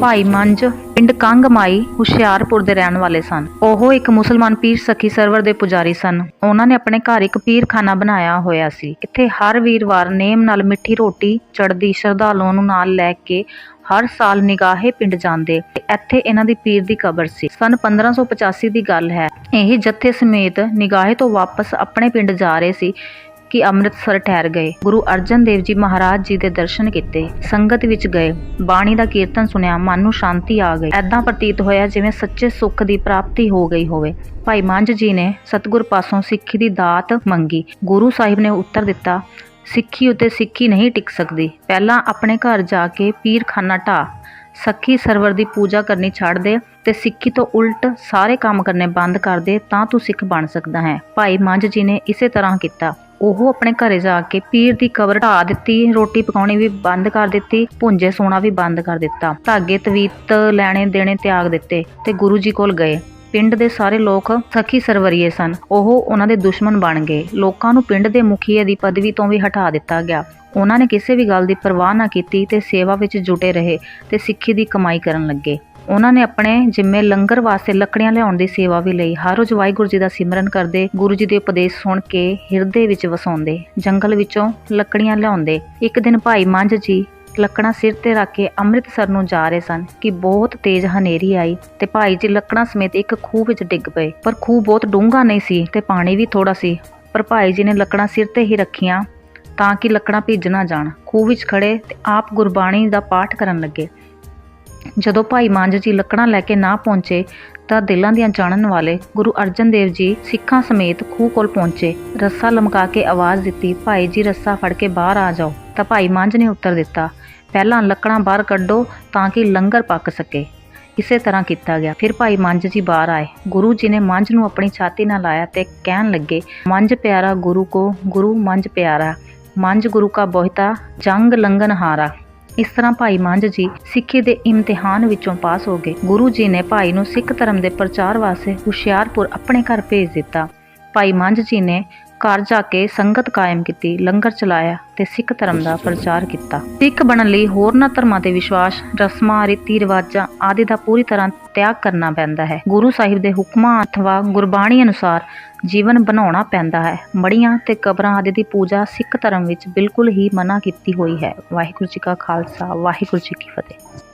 ਭਾਈ ਮੰਝ ਪਿੰਡ ਕੰਗਮਾਈ, ਹੁਸ਼ਿਆਰਪੁਰ ਦੇ ਰਹਿਣ ਵਾਲੇ ਸਨ। ਉਹ ਇੱਕ ਮੁਸਲਮਾਨ ਪੀਰ ਸਖੀ ਸਰਵਰ ਦੇ ਪੁਜਾਰੀ ਸਨ। ਉਹਨਾਂ ਨੇ ਆਪਣੇ ਘਰ ਇੱਕ ਪੀਰਖਾਨਾ ਬਣਾਇਆ ਹੋਇਆ ਸੀ। ਇੱਥੇ ਹਰ ਵੀਰਵਾਰ ਨੇਮ ਨਾਲ ਮਿੱਠੀ ਰੋਟੀ ਚੜਦੀ ਸ਼ਰਧਾਲੂਆਂ ਨੂੰ ਨਾਲ ਲੈ ਕੇ ਹਰ ਸਾਲ ਨਿਗਾਹੇ ਪਿੰਡ ਜਾਂਦੇ। ਤੇ ਇੱਥੇ ਇਹਨਾਂ ਦੀ ਪੀਰ ਦੀ ਕਬਰ ਸੀ। ਸਨ 1585 ਦੀ ਗੱਲ ਹੈ। ਇਹ ਜੱਥੇ ਸਮੇਤ ਨਿਗਾਹੇ ਤੋਂ ਵਾਪਸ ਆਪਣੇ ਪਿੰਡ ਜਾ ਰਹੇ ਸੀ। ਕਿ ਅੰਮ੍ਰਿਤਸਰ ਠਹਿਰ ਗਏ। ਗੁਰੂ ਅਰਜਨ ਦੇਵ ਜੀ ਮਹਾਰਾਜ ਜੀ ਦੇ ਦਰਸ਼ਨ ਕੀਤੇ। ਸੰਗਤ ਵਿੱਚ ਗਏ। ਬਾਣੀ ਦਾ ਕੀਰਤਨ ਸੁਣਿਆ, ਮਨ ਨੂੰ ਸ਼ਾਂਤੀ ਆ ਗਈ। ਐਦਾਂ ਪ੍ਰਤੀਤ ਹੋਇਆ ਜਿਵੇਂ ਸੱਚੇ ਸੁੱਖ ਦੀ ਪ੍ਰਾਪਤੀ ਹੋ ਗਈ ਹੋਵੇ। ਭਾਈ ਮੰਝ ਜੀ ਨੇ ਸਤਿਗੁਰ ਪਾਸੋਂ ਸਿੱਖੀ ਦੀ ਦਾਤ ਮੰਗੀ। ਗੁਰੂ ਸਾਹਿਬ ਨੇ ਉੱਤਰ ਦਿੱਤਾ, ਸਿੱਖੀ ਉਤੇ ਸਿੱਖੀ ਨਹੀਂ ਟਿਕ ਸਕਦੀ। ਪਹਿਲਾਂ ਆਪਣੇ ਘਰ ਜਾ ਕੇ ਪੀਰਖਾਨਾ ਢਾ ਸੱਖੀ ਸਰਵਰ ਦੀ ਪੂਜਾ ਕਰਨੀ ਛੱਡ ਦੇ ਤੇ ਸਿੱਖੀ ਤੋਂ ਉਲਟ ਸਾਰੇ ਕੰਮ ਕਰਨੇ ਬੰਦ ਕਰ ਦੇ ਤਾਂ ਤੂੰ ਸਿੱਖ ਬਣ ਸਕਦਾ ਹੈ। ਭਾਈ ਮੰਝ ਜੀ ਨੇ ਇਸੇ ਤਰ੍ਹਾਂ ਕੀਤਾ। ਉਹ ਆਪਣੇ ਘਰੇ ਜਾ ਕੇ ਪੀਰ ਦੀ ਕਬਰ ਢਾ ਦਿੱਤੀ, ਰੋਟੀ ਪਕਾਉਣੀ ਵੀ ਬੰਦ ਕਰ ਦਿੱਤੀ, ਭੁੰਜੇ ਸੋਣਾ ਵੀ ਬੰਦ ਕਰ ਦਿੱਤਾ। ਧਾਗੇ, ਤਵੀਤ ਲੈਣੇ ਦੇਣੇ ਤਿਆਗ ਦਿੱਤੇ ਤੇ ਗੁਰੂ ਜੀ ਕੋਲ ਗਏ। ਪਿੰਡ ਦੇ ਸਾਰੇ ਲੋਕ ਸਖੀ ਸਰਵਰੀਏ ਸਨ। ਉਹ ਉਹਨਾਂ ਦੇ ਦੁਸ਼ਮਣ ਬਣ ਗਏ। ਲੋਕਾਂ ਨੂੰ ਪਿੰਡ ਦੇ ਮੁਖੀਏ ਦੀ ਪਦਵੀ ਤੋਂ ਵੀ ਹਟਾ ਦਿੱਤਾ ਗਿਆ। ਉਹਨਾਂ ਨੇ ਕਿਸੇ ਵੀ ਗੱਲ ਦੀ ਪਰਵਾਹ ਨਾ ਕੀਤੀ ਤੇ ਸੇਵਾ ਵਿੱਚ ਜੁਟੇ ਰਹੇ ਤੇ ਸਿੱਖੀ ਦੀ ਕਮਾਈ ਕਰਨ ਲੱਗੇ। ਉਹਨਾਂ ਨੇ ਆਪਣੇ ਜਿੰਮੇ ਲੰਗਰ ਵਾਸਤੇ ਲੱਕੜੀਆਂ ਲਿਆਉਣ ਦੀ ਸੇਵਾ ਵੀ ਲਈ। ਹਰ ਰੋਜ਼ ਵਾਹਿਗੁਰੂ ਜੀ ਦਾ ਸਿਮਰਨ ਕਰਦੇ ਗੁਰੂ ਜੀ ਦੇ ਉਪਦੇਸ਼ ਸੁਣ ਕੇ ਹਿਰਦੇ ਵਿੱਚ ਵਸਾਉਂਦੇ, ਜੰਗਲ ਵਿੱਚੋਂ ਲੱਕੜੀਆਂ ਲਿਆਉਂਦੇ। ਇੱਕ ਦਿਨ ਭਾਈ ਮੰਝ ਜੀ ਲੱਕੜਾਂ ਸਿਰ ਤੇ ਰੱਖ ਕੇ ਅੰਮ੍ਰਿਤਸਰ ਨੂੰ ਜਾ ਰਹੇ ਸਨ ਕਿ ਬਹੁਤ ਤੇਜ਼ ਹਨੇਰੀ ਆਈ ਤੇ ਭਾਈ ਜੀ ਲੱਕੜਾਂ ਸਮੇਤ ਇੱਕ ਖੂਹ ਵਿੱਚ ਡਿੱਗ ਪਏ। ਪਰ ਖੂਹ ਬਹੁਤ ਡੂੰਘਾ ਨਹੀਂ ਸੀ ਤੇ ਪਾਣੀ ਵੀ ਥੋੜਾ ਸੀ, ਪਰ ਭਾਈ ਜੀ ਨੇ ਲੱਕੜਾਂ ਸਿਰ ਤੇ ਹੀ ਰੱਖੀਆਂ ਤਾਂ ਕਿ ਲੱਕੜਾਂ ਭਿੱਜ ਨਾ ਜਾਣ। ਖੂਹ ਵਿੱਚ ਖੜੇ ਤੇ ਆਪ ਗੁਰਬਾਣੀ ਦਾ ਪਾਠ ਕਰਨ ਲੱਗੇ। ਜਦੋਂ ਭਾਈ ਮੰਝ ਜੀ ਲੱਕੜਾਂ ਲੈ ਕੇ ਨਾ ਪਹੁੰਚੇ ਤਾਂ ਦਿਲਾਂ ਦੀਆਂ ਜਾਣਨ ਵਾਲੇ ਗੁਰੂ ਅਰਜਨ ਦੇਵ ਜੀ ਸਿੱਖਾਂ ਸਮੇਤ ਖੂਹ ਕੋਲ ਪਹੁੰਚੇ। ਰੱਸਾ ਲਮਕਾ ਕੇ ਆਵਾਜ਼ ਦਿੱਤੀ, ਭਾਈ ਜੀ, ਰੱਸਾ ਫੜ ਕੇ ਬਾਹਰ ਆ ਜਾਓ। ਤਾਂ ਭਾਈ ਮੰਝ ਨੇ ਉੱਤਰ ਦਿੱਤਾ, ਪਹਿਲਾਂ ਲੱਕੜਾਂ ਬਾਹਰ ਕੱਢੋ ਤਾਂ ਕਿ ਲੰਗਰ ਪੱਕ ਸਕੇ। ਇਸੇ ਤਰ੍ਹਾਂ ਕੀਤਾ ਗਿਆ। ਫਿਰ ਭਾਈ ਮੰਝ ਜੀ ਬਾਹਰ ਆਏ। ਗੁਰੂ ਜੀ ਨੇ ਮੰਝ ਨੂੰ ਆਪਣੀ ਛਾਤੀ ਨਾਲ ਲਾਇਆ ਤੇ ਕਹਿਣ ਲੱਗੇ ਮੰਝ ਪਿਆਰਾ ਗੁਰੂ ਕੋ, ਗੁਰੂ ਮੰਝ ਪਿਆਰਾ। ਮੰਝ ਗੁਰੂ ਕਾ ਬਹੁਤਾ ਜੰਗ ਲੰਗਨ ਹਾਰਾ ਇਸ ਤਰ੍ਹਾਂ ਭਾਈ ਮੰਝ ਜੀ ਸਿੱਖੀ ਦੇ ਇਮਤਿਹਾਨ ਵਿੱਚੋਂ ਪਾਸ ਹੋ ਗਏ। ਗੁਰੂ ਜੀ ਨੇ ਭਾਈ ਨੂੰ ਸਿੱਖ ਧਰਮ ਦੇ ਪ੍ਰਚਾਰ ਵਾਸਤੇ ਹੁਸ਼ਿਆਰਪੁਰ ਆਪਣੇ ਘਰ ਭੇਜ ਦਿੱਤਾ। ਭਾਈ ਮੰਝ ਜੀ ਨੇ ਘਰ ਜਾ ਕੇ ਸੰਗਤ ਕਾਇਮ ਕੀਤੀ ਲੰਗਰ ਚਲਾਇਆ ਤੇ ਸਿੱਖ ਧਰਮ ਦਾ ਪ੍ਰਚਾਰ ਕੀਤਾ। ਸਿੱਖ ਬਣਨ ਲਈ ਹੋਰਨਾਂ ਧਰਮਾਂ ਤੇ ਵਿਸ਼ਵਾਸ ਰਸਮਾਂ ਰੀਤੀ ਰਿਵਾਜਾਂ ਆਦਿ ਦਾ ਪੂਰੀ ਤਰ੍ਹਾਂ ਤਿਆਗ ਕਰਨਾ ਪੈਂਦਾ ਹੈ। ਗੁਰੂ ਸਾਹਿਬ ਦੇ ਹੁਕਮਾਂ ਅਥਵਾ ਗੁਰਬਾਣੀ ਅਨੁਸਾਰ ਜੀਵਨ ਬਣਾਉਣਾ ਪੈਂਦਾ ਹੈ। ਮੜੀਆਂ ਤੇ ਕਬਰਾਂ ਆਦਿ ਦੀ ਪੂਜਾ ਸਿੱਖ ਧਰਮ ਵਿੱਚ ਬਿਲਕੁਲ ਹੀ ਮਨਾ ਕੀਤੀ ਹੋਈ ਹੈ। ਵਾਹਿਗੁਰੂ ਜੀ ਕਾ ਖਾਲਸਾ ਵਾਹਿਗੁਰੂ ਜੀ ਕੀ ਫਤਿਹ।